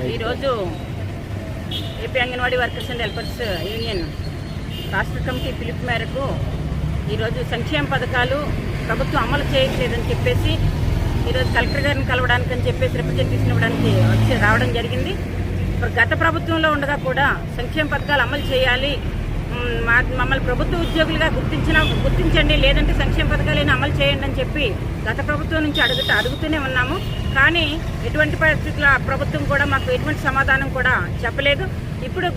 ఈరోజు AP anganwadi workers and helpers union రాష్ట్ర committee పిలుపు మేరకు ఈరోజు సంక్షేమ పథకాలు ప్రభుత్వం అమలు చేయట్లేదని చెప్పేసి ఈరోజు కలెక్టర్ గారిని కలవడానికి అని చెప్పేసి రిప్రజెంటేషన్ ఇవ్వడానికి వచ్చి రావడం జరిగింది. ఇప్పుడు గత ప్రభుత్వంలో ఉండగా కూడా సంక్షేమ పథకాలు అమలు చేయాలి మమ్మల్ని ప్రభుత్వ ఉద్యోగులుగా గుర్తించిన గుర్తించండి. లేదంటే సంక్షేమ పథకాలను అమలు చేయండి అని చెప్పి గత ప్రభుత్వం నుంచి అడుగుతూ అడుగుతూనే ఉన్నాము. కానీ ఎటువంటి పరిస్థితుల ప్రభుత్వం కూడా మాకు ఎటువంటి సమాధానం కూడా చెప్పలేదు. ఇప్పుడు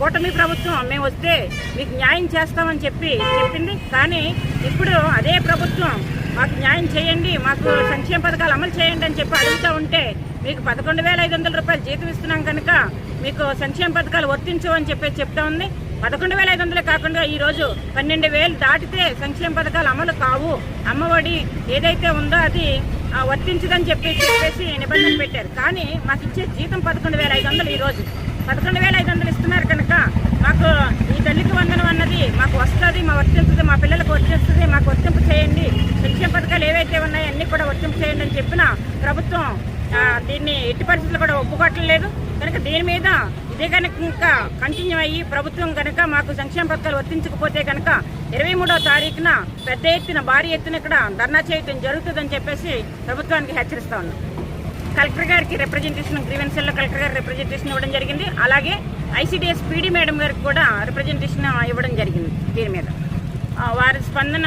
కూటమి ప్రభుత్వం మేము వస్తే మీకు న్యాయం చేస్తామని చెప్పి చెప్పింది. కానీ ఇప్పుడు అదే ప్రభుత్వం మాకు న్యాయం చేయండి మాకు సంక్షేమ పథకాలు అమలు చేయండి అని చెప్పి అడుగుతూ ఉంటే మీకు పదకొండు వేల ఐదు వందల రూపాయలు జీతం ఇస్తున్నాం కనుక మీకు సంక్షేమ పథకాలు వర్తించు అని చెప్పి చెప్తా ఉంది. పదకొండు వేల ఐదు వందలు కాకుండా ఈ రోజు పన్నెండు వేలు దాటితే సంక్షేమ పథకాలు అమలు కావు. అమ్మఒడి ఏదైతే ఉందో అది ఆ, వర్తించదని చెప్పి చెప్పేసి నిబంధన పెట్టారు. కానీ మాకు ఇచ్చే జీతం పదకొండు వేల ఐదు వందలు ఈ రోజు. పదకొండు వేల ఐదు వందలు ఇస్తున్నారు కనుక మాకు ఈ దళిత వందనం అన్నది మాకు వస్తుంది మా వర్తించుతుంది మా పిల్లలకు వర్తిస్తుంది మాకు వర్తింపు చేయండి. సంక్షేమ పథకాలు ఏవైతే ఉన్నాయో అన్ని కూడా వర్తింపు చేయండి అని చెప్పిన ప్రభుత్వం దీన్ని ఎట్టి పరిస్థితులు కూడా ఒప్పుకోవట్లేదు. కనుక దీని మీద ఇదే కనుక ఇంకా కంటిన్యూ అయ్యి ప్రభుత్వం కనుక మాకు సంక్షేమ పథకాలు వర్తించకపోతే కనుక ఇరవై మూడో తారీఖున పెద్ద ఎత్తున భారీ ఎత్తున ఇక్కడ ధర్నా చేయటం జరుగుతుందని చెప్పేసి ప్రభుత్వానికి హెచ్చరిస్తా ఉన్నాం. కలెక్టర్ గారికి రిప్రజెంటేషన్ గ్రీవెన్సీల్లో కలెక్టర్ గారికి రిప్రజెంటేషన్ ఇవ్వడం జరిగింది. అలాగే ఐసీడీఎస్ పీడీ మేడం గారికి కూడా రిప్రజెంటేషన్ ఇవ్వడం జరిగింది దీని మీద. వారి స్పందన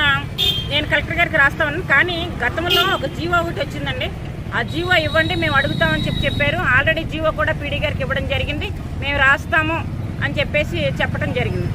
నేను కలెక్టర్ గారికి రాస్తా ఉన్నాను. కానీ గతంలో ఒక జీవో ఒకటి వచ్చిందండి. ఆ జీవో ఇవ్వండి మేము అడుగుతామని చెప్పి చెప్పారు. ఆల్రెడీ జీవో కూడా పీడీ గారికి ఇవ్వడం జరిగింది. మేము రాస్తాము అని చెప్పేసి చెప్పడం జరిగింది.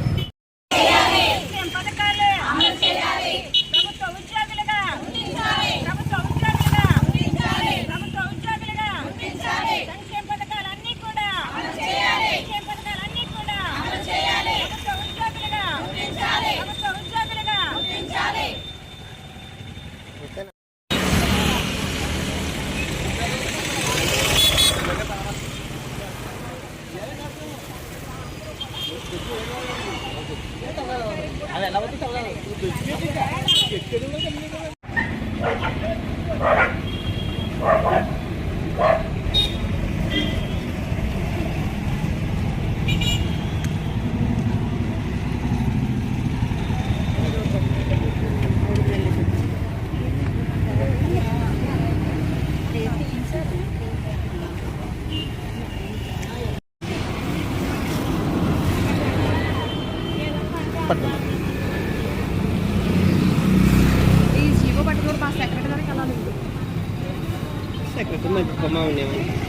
പറ്റില്ല Secret, tu mai după mă uneori.